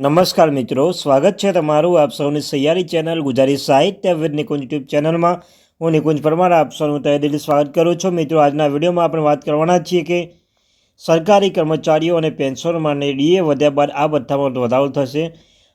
નમસ્કાર મિત્રો, સ્વાગત છે તમારું આપ સૌની સૈયારી ચેનલ ગુજરાતી સાહિત્ય વિદ નિકુંજ યુટ્યુબ ચેનલમાં. હું નિકુંજ પરમાર, આપ સૌનું તહે દિલથી સ્વાગત કરું છું. મિત્રો, આજના વિડીયોમાં આપણે વાત કરવાના છીએ કે સરકારી કર્મચારીઓ અને પેન્શનોમાં ડીએ વધ્યા બાદ આ બધામાં વધારો થશે.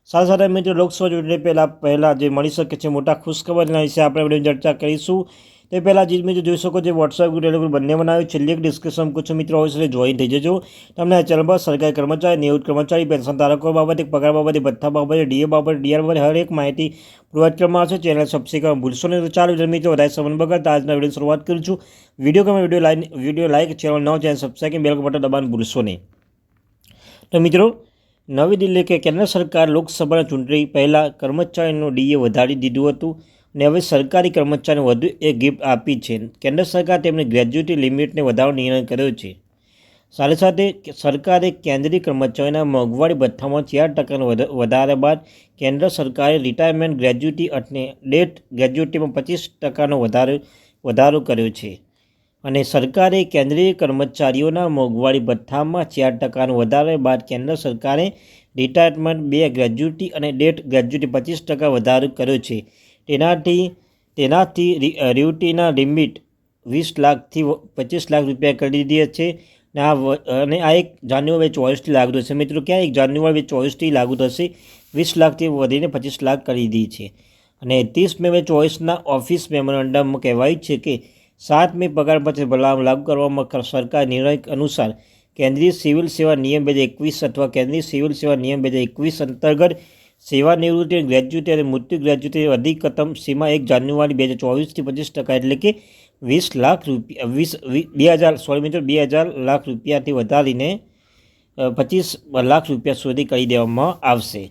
સાથે સાથે મિત્રો, લોકસભા ચૂંટણી પહેલાં પહેલાં જે મળી શકે છે, મોટા ખુશખબરના વિશે આપણે વીડિયો ચર્ચા કરીશું. તે પહેલાં જે મિત્રો જોઈ શકો છો. વોટ્સએપ ગ્રુપ ટેલિગ્રામ બંને બનાવ્યું. છેલ્લી એક ડિસ્કશન કુછ મિત્રો, હોય છે જોઈન થઈ જજો. તમને આ ચેનલ પર સરકારી કર્મચારી, નિવૃત્ત કર્મચારી, પેન્શન ધારકો બાબતે પગાર બાબતે ભથ્થા બાબતે ડીએ બાબતે ડીઆર બાબતે હરેક માહિતી પ્રોવાઈડ કરવામાં આવશે. ચેનલ સબસ્ક્રાઈબ કરવા ભૂલશો નહીં. તો ચાલો મિત્રો, વધારે સમય વગર આજના વીડિયો શરૂઆત કરું છું. વીડિયો ગમે video like video like channel નવ ચેનલ સબસ્ક્રાઈબ બેલ બટન દબાણ ભૂલશો નહીં. તો મિત્રો, નવી દિલ્હી કે કેન્દ્ર સરકાર લોકસભાની ચૂંટણી પહેલાં કર્મચારીનું ડીએ વધારી દીધું હતું. અને હવે સરકારી કર્મચારીને વધુ એક ગિફ્ટ આપી છે. કેન્દ્ર સરકાર તેમની ગ્રેજ્યુટી લિમિટને વધારવાનો નિર્ણય કર્યો છે. સાથે સાથે સરકારે કેન્દ્રીય કર્મચારીના મોંઘવારી ભથ્થામાં ચાર ટકાનો વધારા બાદ કેન્દ્ર સરકારે રિટાયરમેન્ટ ગ્રેજ્યુટી અને ડેટ ગ્રેજ્યુટીમાં પચીસ ટકાનો વધારો વધારો કર્યો છે. અને સરકારે કેન્દ્રીય કર્મચારીઓના મોંઘવારી ભથ્થામાં ચાર ટકાનો વધારો બાદ કેન્દ્ર સરકારે રિટાયરમેન્ટ બે ગ્રેજ્યુટી અને ડેટ ગ્રેજ્યુટી પચીસ ટકા વધારો કર્યો છે. તેનાથી તેનાથી રિયુટીના લિમિટ વીસ લાખથી પચીસ લાખ રૂપિયા કરી દીધી છે. અને આ અને આ એક જાન્યુઆરી ચોવીસથી લાગુ થશે. મિત્રો, ક્યાં એક જાન્યુઆરી ચોવીસથી લાગુ થશે? વીસ લાખથી વધીને પચીસ લાખ કરી દીધી છે. અને ત્રીસ મે ચોવીસના ઓફિસ મેમોરેન્ડમમાં કહેવાયું છે કે સાત મે પગાર પછી ભલામણ લાગુ કરવામાં સરકાર નિર્ણય અનુસાર કેન્દ્રીય સિવિલ સેવા નિયમ બે હજાર એકવીસ અથવા કેન્દ્રીય સિવિલ સેવા નિયમ બે હજાર એકવીસ અંતર્ગત સેવાનિવૃત્તિ ગ્રેજ્યુએટી અને મૃત્યુ ગ્રેજ્યુએટી અધિકતમ સીમા એક જાન્યુઆરી બે હજાર ચોવીસથી પચીસ ટકા એટલે કે વીસ લાખ રૂપિયા, વીસ બે હજાર સોળ મીટર બે હજાર લાખ રૂપિયાથી વધારીને પચીસ લાખ રૂપિયા સુધી કરી દેવામાં આવશે.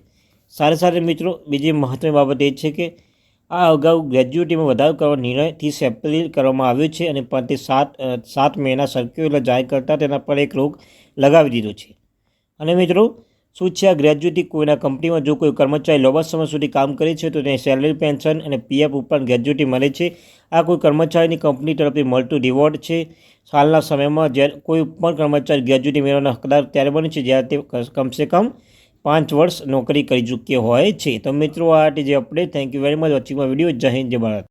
સાથે સાથે મિત્રો, બીજી મહત્વની બાબત એ છે કે આ અગાઉ ગ્રેજ્યુટીમાં વધારો કરવાનો નિર્ણય ત્રીસ એપ્રિલ કરવામાં આવ્યો છે અને પણ તે સાત સાત મહિના સર્ક્યુલર જાહેર કરતાં તેના પર એક રોગ લગાવી દીધો છે. અને મિત્રો, શું છે આ ગ્રેજ્યુટી કોઈના કંપનીમાં જો કોઈ કર્મચારી લાંબા સમય સુધી કામ કરે છે તો તેને સેલરી પેન્શન અને પીએફ ઉપરાંત ગ્રેજ્યુટી મળે છે. આ કોઈ કર્મચારીની કંપની તરફથી મળતું રિવોર્ડ છે. હાલના સમયમાં જ્યારે કોઈ પણ કર્મચારી ગ્રેજ્યુટી મેળવવાના હકદાર ત્યારે બને છે, જ્યારે તે કમસે કમ પાંચ વર્ષ નોકરી કરી ચૂક્યો હોય છે. તો મિત્રો, આ જે update thank you very much watching video જય હિન્દ, જય ભારત.